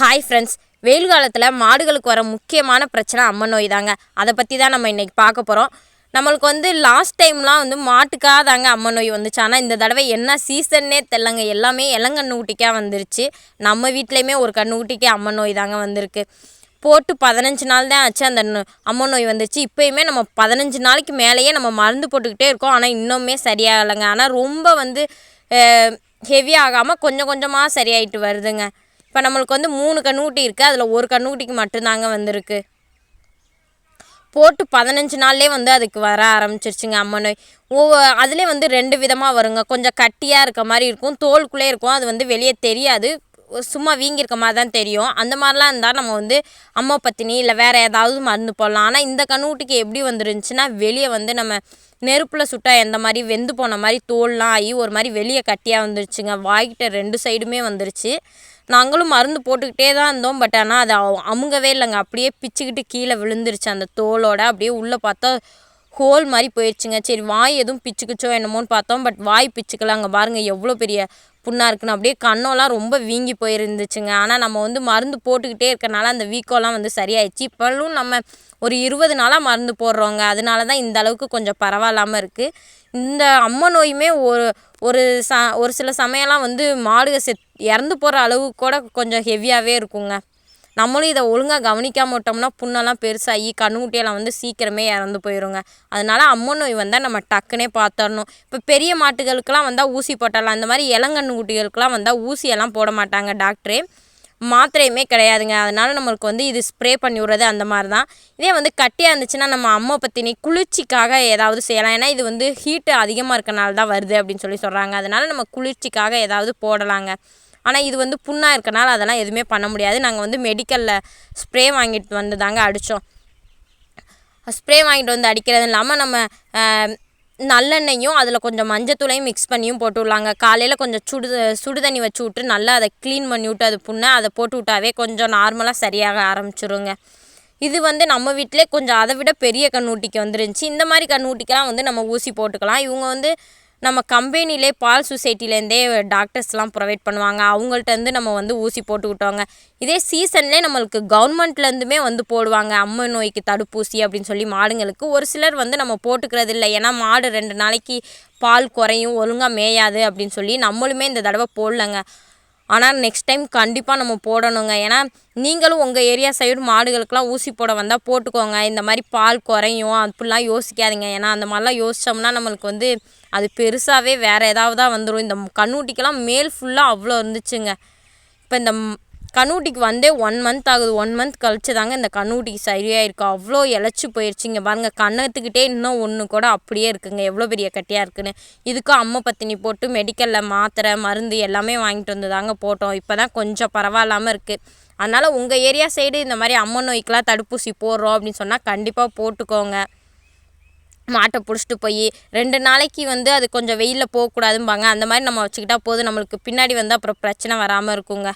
Hi friends வெயில் காலத்தில் மாடுகளுக்கு வர முக்கியமான பிரச்சனை அம்மன் நோய் தாங்க அதை பற்றி தான் நம்ம இன்றைக்கி பார்க்க போகிறோம் நம்மளுக்கு வந்து லாஸ்ட் டைம்லாம் வந்து மாட்டுக்காக தாங்க அம்மன் நோய் வந்துச்சு. ஆனால் இந்த தடவை என்ன சீசன்னே தெரிலங்க எல்லாமே இளங்கண்ணு ஊட்டிக்காக வந்துருச்சு. நம்ம வீட்லேயுமே ஒரு கண்ணு ஊட்டிக்கே அம்மன் நோய் தாங்க வந்திருக்கு. போட்டு பதினஞ்சு நாள் தான் ஆச்சு அந்த அம்மன் நோய் வந்துச்சு. இப்போயுமே நம்ம பதினஞ்சு நாளைக்கு மேலேயே நம்ம மருந்து போட்டுக்கிட்டே இருக்கோம். ஆனால் இன்னுமே சரியாகலைங்க. ஆனால் ரொம்ப வந்து ஹெவி ஆகாமல் கொஞ்சம் கொஞ்சமாக சரியாயிட்டு வருதுங்க. இப்போ நம்மளுக்கு வந்து மூணு கண்ணுக்குட்டி இருக்குது அதில் ஒரு கண்ணுக்குட்டிக்கு மட்டும்தாங்க வந்திருக்கு. போட்டு பதினஞ்சு நாள்லேயே வந்து அதுக்கு வர ஆரம்பிச்சிருச்சுங்க அம்ம நோய். ஒவ்வொரு அதிலே வந்து ரெண்டு விதமாக வருங்க. கொஞ்சம் கட்டியாக இருக்க மாதிரி இருக்கும். தோலுக்குள்ளே இருக்கும். அது வந்து வெளியே தெரியாது. சும்மா வீங்கியிருக்க மாதிரி தான் தெரியும். அந்த மாதிரிலாம் இருந்தால் நம்ம வந்து அம்மா பத்தினி இல்லை வேறு ஏதாவது மருந்து போடலாம். ஆனால் இந்த கண்ணுக்குட்டிக்கு எப்படி வந்துருந்துச்சுன்னா வெளியே வந்து நம்ம நெருப்பில் சுட்டால் எந்த மாதிரி வெந்து போன மாதிரி தோல்லாம் ஆகி ஒரு மாதிரி வெளியே கட்டியாக வந்துருச்சுங்க. வாய்கிட்ட ரெண்டு சைடுமே வந்துருச்சு. நாங்களும் மருந்து போட்டுக்கிட்டே தான் இருந்தோம். பட் ஆனால் அது அமுங்கவே இல்லைங்க. அப்படியே பிச்சுக்கிட்டு கீழே விழுந்துருச்சு அந்த தோலோட. அப்படியே உள்ளே பார்த்தா ஹோல் மாதிரி போயிடுச்சுங்க. சரி வாய் எதுவும் பிச்சுக்குச்சோ என்னமோன்னு பார்த்தோம். பட் வாய் பிச்சுக்கல அங்கே பாருங்கள் எவ்வளோ பெரிய புண்ணாக இருக்குன்னு. அப்படியே கண்ணோலாம் ரொம்ப வீங்கி போயிருந்துச்சுங்க. ஆனால் நம்ம வந்து மருந்து போட்டுக்கிட்டே இருக்கனால அந்த வீக்கோலாம் வந்து சரியாயிடுச்சு. இப்போலும் நம்ம ஒரு இருபது நாளாக மருந்து போடுறோங்க. அதனால தான் இந்த அளவுக்கு கொஞ்சம் பரவாயில்லாமல் இருக்குது இந்த அம்ம நோயுமே ஒரு ஒரு ச ஒரு சில சமயம்லாம் வந்து மாடுக செத் இறந்து போகிற அளவுக்கு கூட கொஞ்சம் ஹெவியாகவே இருக்குங்க. நம்மளும் இதை ஒழுங்காக கவனிக்காமல் விட்டோம்னா புண்ணெல்லாம் பெருசாகி கண்ணுக்குட்டியெல்லாம் வந்து சீக்கிரமே இறந்து போயிடுங்க. அதனால் அம்மன் நோய் வந்தால் நம்ம டக்குனே பார்த்துடணும் இப்போ பெரிய மாட்டுகளுக்கெல்லாம் வந்தால் ஊசி போட்டலாம் அந்த மாதிரி இளங்கண்ணுக்குட்டிகளுக்கெல்லாம் வந்தால் ஊசியெல்லாம் போட மாட்டாங்க டாக்டரே. மாத்திரையுமே கிடையாதுங்க. அதனால் நம்மளுக்கு வந்து இது ஸ்ப்ரே பண்ணி விட்றது அந்த மாதிரி தான். இதே வந்து கட்டியாக இருந்துச்சுன்னா நம்ம அம்மா பற்றினி குளிர்ச்சிக்காக ஏதாவது செய்யலாம். ஏன்னா இது வந்து ஹீட்டு அதிகமாக இருக்கனால தான் வருது அப்படின்னு சொல்லி சொல்கிறாங்க அதனால் நம்ம குளிர்ச்சிக்காக ஏதாவது போடலாங்க. ஆனால் இது வந்து புண்ணாக இருக்கனால அதெல்லாம் எதுவுமே பண்ண முடியாது. நாங்கள் வந்து மெடிக்கலில் ஸ்ப்ரே வாங்கிட்டு வந்து தாங்க அடித்தோம் ஸ்ப்ரே வாங்கிட்டு வந்து அடிக்கிறது இல்லாமல் நம்ம நல்லெண்ணெயும் அதில் கொஞ்சம் மஞ்சத்தூளையும் மிக்ஸ் பண்ணியும் போட்டு விட்லாங்க. காலையில் கொஞ்சம் சுடு சுடு தண்ணி வச்சு விட்டு நல்லா அதை க்ளீன் பண்ணி விட்டு அது புண்ணை அதை போட்டு விட்டாவே கொஞ்சம் நார்மலாக சரியாக ஆரம்பிச்சிருங்க. இது வந்து நம்ம வீட்டிலே கொஞ்சம் அதை விட பெரிய கண்ணூட்டிக்கு வந்துருந்துச்சு. இந்த மாதிரி கண்ணூட்டிக்கெலாம் வந்து நம்ம ஊசி போட்டுக்கலாம். இவங்க வந்து நம்ம கம்பெனிலே பால் சொசைட்டிலேருந்தே டாக்டர்ஸ்லாம் ப்ரொவைட் பண்ணுவாங்க. அவங்கள்ட்டேருந்து நம்ம வந்து ஊசி போட்டுக்கிட்டோங்க. இதே சீசன்லேயே நம்மளுக்கு கவர்மெண்ட்லேருந்துமே வந்து போடுவாங்க. அம்மை நோய்க்கு தடுப்பூசி அப்படின்னு சொல்லி மாடுங்களுக்கு. ஒரு சிலர் வந்து நம்ம போட்டுக்கிறது இல்லை. ஏன்னா மாடு ரெண்டு நாளைக்கு பால் குறையும் ஒழுங்காக மேயாது அப்படின்னு சொல்லி நம்மளுமே இந்த தடவை போடலங்க. ஆனால் நெக்ஸ்ட் டைம் கண்டிப்பாக நம்ம போடணுங்க. ஏன்னா நீங்களும் உங்கள் ஏரியா சைடு மாடுகளுக்கெலாம் ஊசி போட வந்தால் போட்டுக்கோங்க. இந்த மாதிரி பால் குறையும். அப்படிலாம் யோசிக்காதீங்க. ஏன்னா அந்த மாதிரிலாம் யோசித்தோம்னா நம்மளுக்கு வந்து அது பெருசாகவே வேறு ஏதாவது தான் வந்துடும் இந்த கண்ணூட்டிக்கெல்லாம் மேல் ஃபுல்லாக அவ்வளோ இருந்துச்சுங்க. இப்போ இந்த கண்ணூட்டிக்கு வந்தே ஒன் மந்த் ஆகுது. ஒன் மந்த் கழிச்சு தாங்க இந்த கண்ணூட்டிக்கு சரியாயிருக்கு. அவ்வளோ இழைச்சி போயிடுச்சிங்க பாருங்கள் கண்ணத்துக்கிட்டே இன்னும் ஒன்று கூட அப்படியே இருக்குங்க. எவ்வளோ பெரிய கட்டியாக இருக்குன்னு. இதுக்கும் அம்மை பத்தினி போட்டு மெடிக்கலில் மாத்திரை மருந்து எல்லாமே வாங்கிட்டு வந்து தாங்க போட்டோம். இப்போ தான் கொஞ்சம் பரவாயில்லாமல் இருக்குது அதனால் உங்கள் ஏரியா சைடு இந்த மாதிரி அம்மை நோய்க்கெலாம் தடுப்பூசி போடுறோம் அப்படின்னு சொன்னால் கண்டிப்பாக போட்டுக்கோங்க. மாட்டை பிடிச்சிட்டு போய் ரெண்டு நாளைக்கு வந்து அது கொஞ்சம் வெயிலில் போகக்கூடாதும்பாங்க. அந்த மாதிரி நம்ம வச்சுக்கிட்டா போதும். நம்மளுக்கு பின்னாடி வந்து அப்புறம் பிரச்சனை வராமல் இருக்குங்க.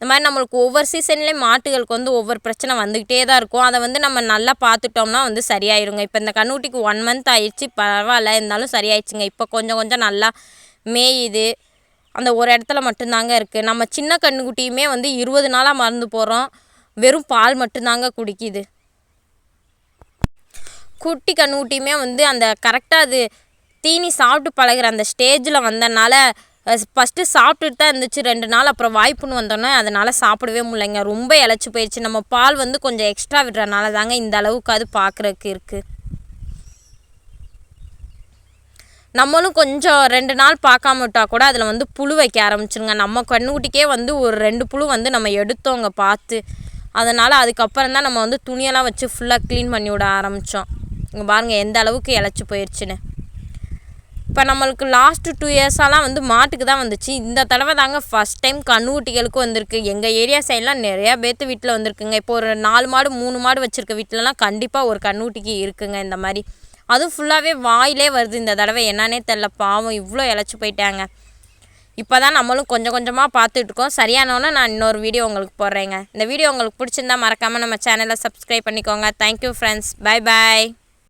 இந்த மாதிரி நம்மளுக்கு ஒவ்வொரு சீசன்லேயும் மாட்டுகளுக்கு வந்து ஒவ்வொரு பிரச்சனை வந்துக்கிட்டே தான் இருக்கும். அதை வந்து நம்ம நல்லா பார்த்துட்டோம்னா வந்து சரியாயிருங்க. இப்போ இந்த கண்ணுக்குட்டிக்கு ஒன் மந்த் ஆயிடுச்சு பரவாயில்ல இருந்தாலும் சரியாயிடுச்சுங்க. இப்போ கொஞ்சம் கொஞ்சம் நல்லா மேயுது. அந்த ஒரு இடத்துல மட்டும்தாங்க இருக்குது நம்ம சின்ன கண்ணுக்குட்டியுமே வந்து இருபது நாளாக மறந்து போகிறோம் வெறும் பால் மட்டும்தாங்க குடிக்குது. குட்டி கண்ணுக்குட்டியுமே வந்து அந்த கரெக்டாக அது தீனி சாப்பிட்டு பழகிற அந்த ஸ்டேஜில் வந்தனால ஃபஸ்ட்டு சாப்பிட்டுட்டு தான் இருந்துச்சு ரெண்டு நாள் அப்புறம் வாய்ப்புன்னு வந்தோன்னே அதனால் சாப்பிடவே முடியலைங்க. ரொம்ப இழைச்சி போயிடுச்சு நம்ம பால் வந்து கொஞ்சம் எக்ஸ்ட்ரா விடுறனால தாங்க இந்த அளவுக்கு அது பார்க்குறக்கு இருக்குது நம்மளும் கொஞ்சம் ரெண்டு நாள் பார்க்காம விட்டால் கூட அதில் வந்து புழு வைக்க ஆரம்பிச்சிருங்க. நம்ம கண்ணுக்குட்டிக்கே வந்து ஒரு ரெண்டு புழு வந்து நம்ம எடுத்தோங்க பார்த்து. அதனால் அதுக்கப்புறம் தான் நம்ம வந்து துணியெல்லாம் வச்சு ஃபுல்லாக க்ளீன் பண்ணி விட ஆரம்பித்தோம் இங்கே பாருங்கள் எந்த அளவுக்கு இழைச்சி போயிடுச்சுன்னு இப்போ நம்மளுக்கு லாஸ்ட்டு டூ இயர்ஸாலாம் வந்து மாட்டுக்கு தான் வந்துச்சு. இந்த தடவை தாங்க ஃபஸ்ட் டைம் கண்ணுக்குட்டிகளுக்கும் வந்திருக்கு. எங்கள் ஏரியா சைட்லாம் நிறையா பேர்த்து வீட்டில் வந்திருக்குங்க. இப்போ ஒரு நாலு மாடு மூணு மாடு வச்சுருக்க வீட்டிலலாம் கண்டிப்பாக ஒரு கண்ணுக்குட்டிக்கு இருக்குங்க இந்த மாதிரி. அதுவும் ஃபுல்லாகவே வாயிலே வருது இந்த தடவை. என்னன்னே தெரில பாவம் இவ்வளோ இழைச்சி போயிட்டாங்க. இப்போ தான் நம்மளும் கொஞ்சம் கொஞ்சமாக பார்த்துட்ருக்கோம் சரியானவொன்னே நான் இன்னொரு வீடியோ உங்களுக்கு போடுறேங்க. இந்த வீடியோ உங்களுக்கு பிடிச்சிருந்தா மறக்காமல் நம்ம சேனலை சப்ஸ்கிரைப் பண்ணிக்கோங்க. தேங்க்யூ ஃப்ரெண்ட்ஸ் பாய் பாய்